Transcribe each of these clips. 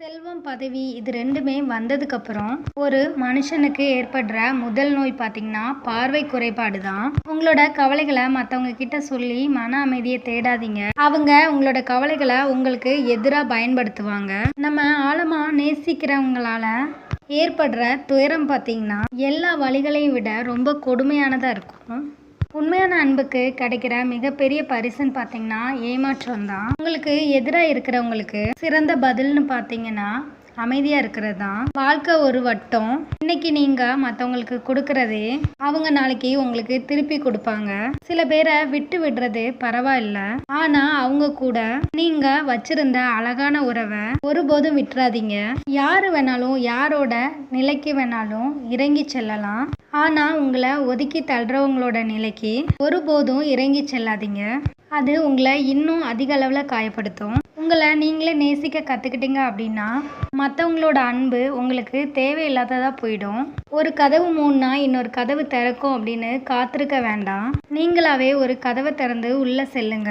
செல்வம் பதவி இது ரெண்டுமே வந்ததுக்கப்புறம் ஒரு மனுஷனுக்கு ஏற்படுற முதல் நோய் பார்த்திங்கன்னா பார்வை குறைபாடு தான் உங்களோட கவலைகளை மற்றவங்க கிட்ட சொல்லி மன அமைதியை தேடாதீங்க. அவங்க உங்களோட கவலைகளை உங்களுக்கு எதிராக பயன்படுத்துவாங்க. நம்ம ஆழமாக நேசிக்கிறவங்களால ஏற்படுற துயரம் பார்த்தீங்கன்னா எல்லா வழிகளையும் விட ரொம்ப கொடுமையானதாக இருக்கும். உண்மையான அன்புக்கு கிடைக்கிற மிகப்பெரிய பரிசுன்னு பார்த்தீங்கன்னா ஏமாற்றம் தான் உங்களுக்கு எதிராக இருக்கிறவங்களுக்கு சிறந்த பதில்னு பார்த்தீங்கன்னா அமைதியாக இருக்கிறது? தான் வாழ்க்கை ஒரு வட்டம். இன்னைக்கு நீங்கள் மற்றவங்களுக்கு கொடுக்கறதே அவங்க நாளைக்கு உங்களுக்கு திருப்பி கொடுப்பாங்க. சில பேரை விட்டு விடுறது பரவாயில்ல. ஆனால் அவங்க கூட நீங்கள் வச்சிருந்த அழகான உறவை ஒருபோதும் விட்டுறாதீங்க. யார் வேணாலும் யாரோட நிலைக்கு வேணாலும் இறங்கி செல்லலாம். ஆனால் உங்களை ஒதுக்கி தள்ளுறவங்களோட நிலைக்கு ஒருபோதும் இறங்கி செல்லாதீங்க. அது உங்களை இன்னும் அதிக அளவில் காயப்படுத்தும். உங்களை நீங்களே நேசிக்க கற்றுக்கிட்டீங்க அப்படின்னா மற்றவங்களோட அன்பு உங்களுக்கு தேவையில்லாததாக போயிடும். ஒரு கதவு மூணுனா இன்னொரு கதவு திறக்கும் அப்படின்னு காத்திருக்க வேண்டாம். நீங்களாவே ஒரு கதவை திறந்து உள்ளே செல்லுங்க.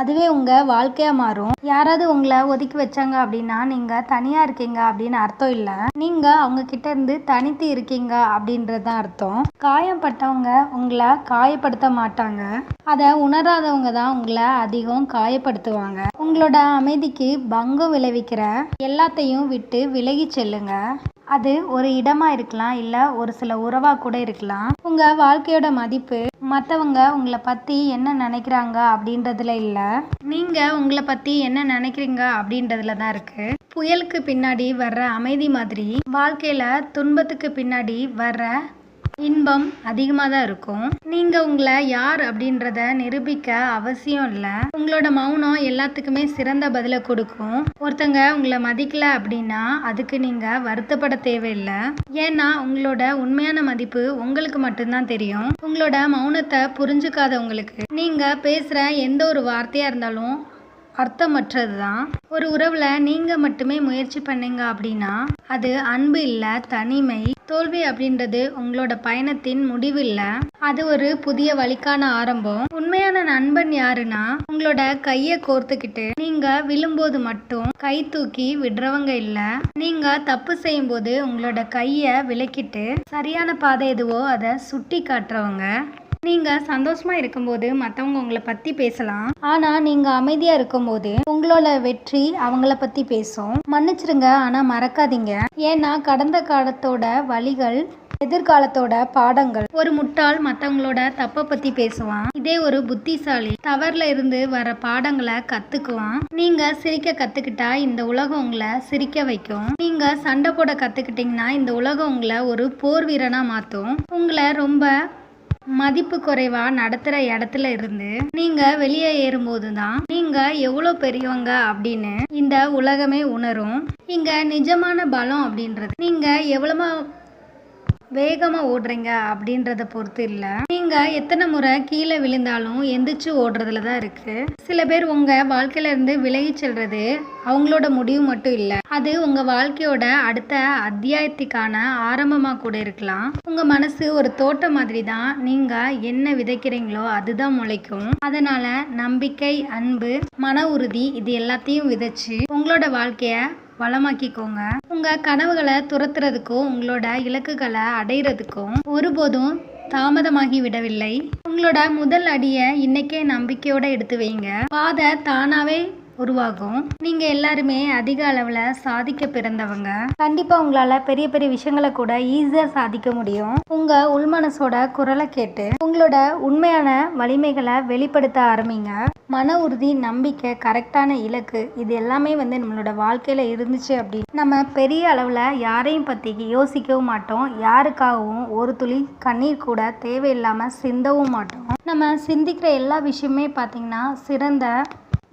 அதுவே உங்கள் வாழ்க்கையாக மாறும். யாராவது உங்களை ஒதுக்கி வச்சாங்க அப்படின்னா நீங்கள் தனியாக இருக்கீங்க அப்படின்னு அர்த்தம் இல்லை. நீங்கள் அவங்க கிட்ட இருந்து தனித்து இருக்கீங்க அப்படின்றது தான் அர்த்தம். காயப்பட்டவங்க உங்களை காயப்படுத்த மாட்டாங்க. அதை உணராதவங்க தான் உங்களை அதிகம் காயப்படுத்துவாங்க. உங்களோட அமைதிக்கு பங்கம் விளைவிக்கிற எல்லாத்தையும் விட்டு விலகி செல்லுங்க. அது ஒரு இடமா இருக்கலாம் இல்லை ஒரு சில உறவாக கூட இருக்கலாம். உங்கள் வாழ்க்கையோட மதிப்பு மற்றவங்க உங்களை பற்றி என்ன நினைக்கிறாங்க அப்படின்றதுல இல்லை. நீங்கள் உங்களை பற்றி என்ன நினைக்கிறீங்க அப்படின்றதுல தான் இருக்குது புயலுக்கு பின்னாடி வர்ற அமைதி மாதிரி வாழ்க்கையில் துன்பத்துக்கு பின்னாடி வர்ற இன்பம் அதிகமாக தான் இருக்கும். நீங்கள் உங்களை யார் அப்படின்றத நிரூபிக்க அவசியம் இல்லை. உங்களோட மௌனம் எல்லாத்துக்குமே சிறந்த பதிலை கொடுக்கும். ஒருத்தங்க உங்களை மதிக்கல அப்படின்னா அதுக்கு நீங்கள் வருத்தப்பட தேவையில்லை. ஏன்னா உங்களோட உண்மையான மதிப்பு உங்களுக்கு மட்டும்தான் தெரியும். உங்களோட மௌனத்தை புரிஞ்சுக்காதவங்களுக்கு. நீங்கள் பேசுகிற எந்த ஒரு வார்த்தையாக இருந்தாலும் அர்த்தமற்றது தான் ஒரு உறவில் நீங்கள் மட்டுமே முயற்சி பண்ணீங்க அப்படின்னா அது அன்பு இல்லை தனிமை தோல்வி அப்படின்றது உங்களோட பயணத்தின் முடிவு இல்லை. அது ஒரு புதிய வழிக்கான ஆரம்பம். உண்மையான நண்பன் யாருன்னா உங்களோட கையை கோர்த்துக்கிட்டு நீங்க விழும்போது மட்டும் கை தூக்கி விடுறவங்க இல்லை. நீங்க தப்பு செய்யும் போது உங்களோட கையை விலக்கிட்டு சரியான பாதை எதுவோ அதை சுட்டி காட்டுறவங்க நீங்கள் சந்தோஷமாக இருக்கும்போது மற்றவங்க உங்களை பற்றி பேசலாம். ஆனால் நீங்கள் அமைதியாக இருக்கும்போது உங்களோட வெற்றி அவங்கள பற்றி பேசும். மன்னிச்சிருங்க ஆனால் மறக்காதீங்க. ஏன்னா கடந்த காலத்தோட வழிகள் எதிர்காலத்தோட பாடங்கள். ஒரு முட்டாள் மற்றவங்களோட தப்பை பத்தி பேசுவான். இதே ஒரு புத்திசாலி தவறுல இருந்து வர பாடங்களை கத்துக்குவான். நீங்க சிரிக்க கத்துக்கிட்டா இந்த உலகம் உங்களை சிரிக்க வைக்கும். நீங்க சண்டை போட கத்துக்கிட்டீங்கன்னா இந்த உலகம் உங்களை ஒரு போர் வீரனா மாத்தும். உங்களை ரொம்ப மதிப்பு குறைவா நடத்துற இடத்துல இருந்து நீங்க வெளியே ஏறும்போது தான் நீங்க எவ்வளோ பெரியவங்க அப்படின்னு இந்த உலகமே உணரும். இங்க நிஜமான பலம் அப்படின்றது. நீங்க எவ்வளவு வேகமாக ஓடுறீங்க அப்படின்றத பொறுத்து இல்லை. நீங்கள் எத்தனை முறை கீழே விழுந்தாலும் எந்திரிச்சு ஓடுறதுல தான் இருக்கு. சில பேர் உங்கள் வாழ்க்கையிலேருந்து விலகி செல்வது அவங்களோட முடிவு மட்டும் இல்லை. அது உங்கள் வாழ்க்கையோட அடுத்த அத்தியாயத்துக்கான ஆரம்பமாக கூட இருக்கலாம். உங்கள் மனசு ஒரு தோட்டம் மாதிரி தான் நீங்கள் என்ன விதைக்கிறீங்களோ அதுதான் முளைக்கும். அதனால் நம்பிக்கை அன்பு மன உறுதி இது எல்லாத்தையும் விதைச்சு உங்களோட வாழ்க்கையை வளமாக்கிக்கோங்க. உங்க கனவுகளை துரத்துறதுக்கும் உங்களோட இலக்குகளை அடையிறதுக்கும் ஒருபோதும் தாமதமாகி விடவில்லை. உங்களோட முதல் அடியை இன்னைக்கே நம்பிக்கையோட எடுத்து வைங்க. பாதை தானாவே உருவாகும். நீங்க எல்லாருமே அதிக அளவுல சாதிக்க பிறந்தவங்க. கண்டிப்பா உங்களால பெரிய பெரிய விஷயங்களை கூட ஈஸியா சாதிக்க முடியும். உங்க உள்மனசோட குரலை கேட்டு உங்களோட உண்மையான வலிமைகளை வெளிப்படுத்த ஆரம்பிங்க. மன உறுதி நம்பிக்கை கரெக்டான இலக்கு இது எல்லாமே வந்து நம்மளோட வாழ்க்கையில இருந்துச்சு அப்படின்னு நம்ம பெரிய அளவுல யாரையும் பத்தி யோசிக்கவும் மாட்டோம். யாருக்காகவும் ஒரு துளி கண்ணீர் கூட தேவையில்லாம சிந்தவும் மாட்டோம். நம்ம சிந்திக்கிற எல்லா விஷயமே பார்த்தீங்கன்னா சிறந்த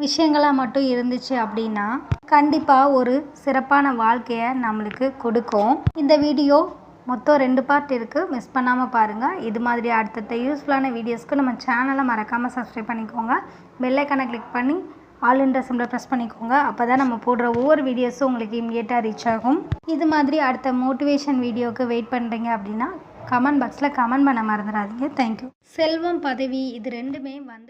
விஷயங்களாக மட்டும் இருந்துச்சு அப்படின்னா கண்டிப்பாக ஒரு சிறப்பான வாழ்க்கையை நம்மளுக்கு கொடுக்கும். இந்த வீடியோ மொத்தம் ரெண்டு பார்ட் இருக்குது மிஸ் பண்ணாமல் பாருங்கள் இது மாதிரி அடுத்தடுத்த யூஸ்ஃபுல்லான வீடியோஸ்க்கு நம்ம சேனலை மறக்காமல் சப்ஸ்கிரைப் பண்ணிக்கோங்க. பெல்லைக்கானை கிளிக் பண்ணி ஆல் இன்ட்ர சிம்பிளை ப்ரெஸ் பண்ணிக்கோங்க. அப்போ தான் நம்ம போடுற ஒவ்வொரு வீடியோஸும் உங்களுக்கு இம்மிடியட்டாக ரீச் ஆகும். இது மாதிரி அடுத்த மோட்டிவேஷன் வீடியோவுக்கு வெயிட் பண்ணுறீங்க அப்படின்னா கமெண்ட் பாக்ஸில் கமெண்ட் பண்ண மறந்துடாதீங்க. தேங்க்யூ செல்வம் பதவி இது ரெண்டுமே வந்து